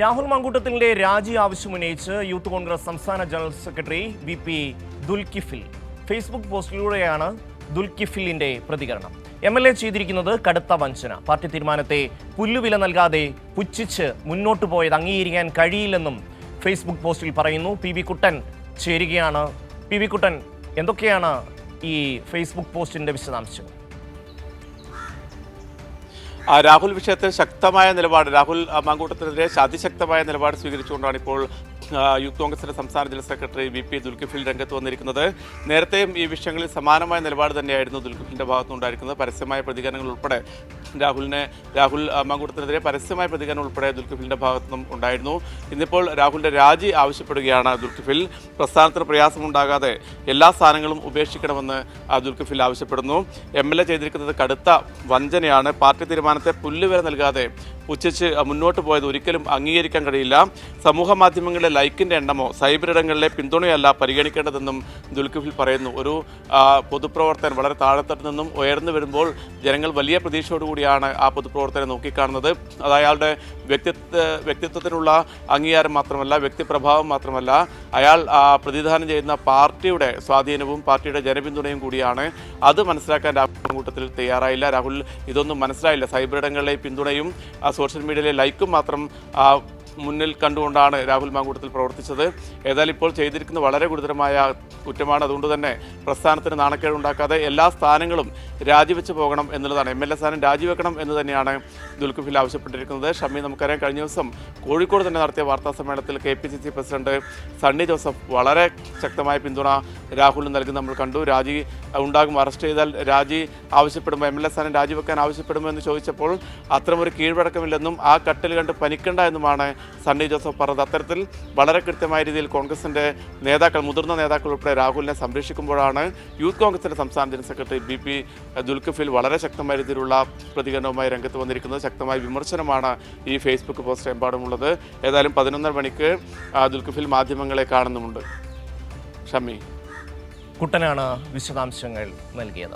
രാഹുൽ മങ്കൂട്ടത്തിന്റെ രാജി ആവശ്യമുന്നയിച്ച് യൂത്ത് കോൺഗ്രസ് സംസ്ഥാന general secretary V P Dulkifil Facebook പോസ്റ്റിലൂടെയാണ് ദുൽകിഫിലിന്റെ പ്രതികരണം. എം എൽ എ ചെയ്തിരിക്കുന്നത് കടുത്ത വഞ്ചന. പാർട്ടി തീരുമാനത്തെ പുല്ലുവില നൽകാതെ പുച്ഛിച്ച് മുന്നോട്ടു പോയത് അംഗീകരിക്കാൻ കഴിയില്ലെന്നും ഫേസ്ബുക്ക് പോസ്റ്റിൽ പറയുന്നു. പി വി കുട്ടൻ ചേരുകയാണ്. പി വി കുട്ടൻ എന്തൊക്കെയാണ് ഈ ഫേസ്ബുക്ക് പോസ്റ്റിന്റെ വിശദാംശം ആ, രാഹുൽ വിഷയത്തിൽ ശക്തമായ നിലപാട് രാഹുൽ മാങ്കൂട്ടത്തിനെതിരെ അതിശക്തമായ നിലപാട് സ്വീകരിച്ചുകൊണ്ടാണ് ഇപ്പോൾ യൂത്ത് കോൺഗ്രസിന്റെ സംസ്ഥാന general secretary V P Dulkifil രംഗത്ത് വന്നിരിക്കുന്നത്. നേരത്തെയും ഈ വിഷയങ്ങളിൽ സമാനമായ നിലപാട് തന്നെയായിരുന്നു ദുൽഖിഫിന്റെ ഭാഗത്തുനിന്നുണ്ടായിരിക്കുന്നത് പരസ്യമായ പ്രതികരണങ്ങൾ ഉൾപ്പെടെ രാഹുലിനെ രാഹുൽ മാങ്കൂട്ടത്തിനെതിരെ പരസ്യമായ പ്രതികരണം ഉൾപ്പെടെ ഭാഗത്തു നിന്നും ഉണ്ടായിരുന്നു. ഇന്നിപ്പോൾ രാഹുലിന്റെ രാജി ആവശ്യപ്പെടുകയാണ് ദുൽഖിഫിൽ. പ്രസ്ഥാനത്തിന് പ്രയാസമുണ്ടാകാതെ എല്ലാ സ്ഥാനങ്ങളും ഉപേക്ഷിക്കണമെന്ന് ദുൽഖിഫിൽ ആവശ്യപ്പെടുന്നു. എം എൽ എ ചെയ്തിരിക്കുന്നത് കടുത്ത വഞ്ചനയാണ്. പാർട്ടി തീരുമാനത്തെ പുല്ലുവരെ നൽകാതെ പുച്ഛിച്ച് മുന്നോട്ട് പോയത് ഒരിക്കലും അംഗീകരിക്കാൻ കഴിയില്ല. സമൂഹ മാധ്യമങ്ങളിലെ ലൈക്കിന്റെ എണ്ണമോ സൈബർ ഇടങ്ങളിലെ പിന്തുണയല്ല പരിഗണിക്കേണ്ടതെന്നും ദുൽഖിഫിൽ പറയുന്നു. ഒരു പൊതുപ്രവർത്തകൻ വളരെ താഴെത്തട്ട് നിന്നും ഉയർന്നു വരുമ്പോൾ ജനങ്ങൾ വലിയ പ്രതീക്ഷയോടുകൂടിയാണ് ആ പൊതുപ്രവർത്തകനെ നോക്കിക്കാണുന്നത്. അത് അയാളുടെ വ്യക്തിത്വ വ്യക്തിത്വത്തിനുള്ള അംഗീകാരം മാത്രമല്ല വ്യക്തിപ്രഭാവം മാത്രമല്ല അയാൾ പ്രതിദാനം ചെയ്യുന്ന പാർട്ടിയുടെ സ്വാധീനവും പാർട്ടിയുടെ ജനപിന്തുണയും കൂടിയാണ്. അത് മനസ്സിലാക്കാൻ രാഹുൽ കൂട്ടത്തിൽ തയ്യാറായില്ല. രാഹുൽ ഇതൊന്നും മനസ്സിലായില്ല. സൈബർ ഇടങ്ങളിലെ പിന്തുണയും സോഷ്യൽ മീഡിയയിലെ ലൈക്കും മാത്രം മുന്നിൽ കണ്ടുകൊണ്ടാണ് രാഹുൽ മാങ്കൂട്ടത്തിൽ പ്രവർത്തിച്ചത്. ഏതായാലും ഇപ്പോൾ ചെയ്തിരിക്കുന്ന വളരെ ഗുരുതരമായ കുറ്റമാണ്. അതുകൊണ്ട് തന്നെ പ്രസ്ഥാനത്തിന് നാണക്കേട് ഉണ്ടാക്കാതെ എല്ലാ സ്ഥാനങ്ങളും രാജിവെച്ച് പോകണം എന്നുള്ളതാണ്. എം എൽ എ സ്ഥാനം രാജിവെക്കണം എന്ന് തന്നെയാണ് ദുൽഖുഫിൽ ആവശ്യപ്പെട്ടിരിക്കുന്നത്. ഷമി നമുക്കറിയാം കഴിഞ്ഞ ദിവസം കോഴിക്കോട് തന്നെ നടത്തിയ വാർത്താ സമ്മേളനത്തിൽ K P C C president Sunny Joseph വളരെ ശക്തമായ പിന്തുണ രാഹുലിന് നൽകി നമ്മൾ കണ്ടു. രാജി ഉണ്ടാകും. അറസ്റ്റ് ചെയ്താൽ രാജി ആവശ്യപ്പെടുമ്പോൾ എം എൽ എ സ്ഥാനം രാജിവെക്കാൻ ആവശ്യപ്പെടുമോ എന്ന് ചോദിച്ചപ്പോൾ അത്തരമൊരു കീഴ്വഴക്കമില്ലെന്നും ആ കട്ടിൽ കണ്ട് പനിക്കണ്ട എന്നുമാണ് സണ്ണി ജോസഫ് പറഞ്ഞത്. അത്തരത്തിൽ വളരെ കൃത്യമായ രീതിയിൽ കോൺഗ്രസിന്റെ നേതാക്കൾ മുതിർന്ന നേതാക്കൾ ഉൾപ്പെടെ രാഹുലിനെ സംരക്ഷിക്കുമ്പോഴാണ് യൂത്ത് കോൺഗ്രസിന്റെ സംസ്ഥാന general secretary B P Dulkifil വളരെ ശക്തമായ രീതിയിലുള്ള പ്രതികരണവുമായി രംഗത്ത് വന്നിരിക്കുന്നത്. ശക്തമായ വിമർശനമാണ് ഈ ഫേസ്ബുക്ക് പോസ്റ്റ് എമ്പാടുമുള്ളത്. ഏതായാലും പതിനൊന്നര മണിക്ക് ദുൽഖഫിൽ മാധ്യമങ്ങളെ കാണുന്നുമുണ്ട്. ഷമി. കുട്ടനാണ് വിശദാംശങ്ങൾ നൽകിയത്.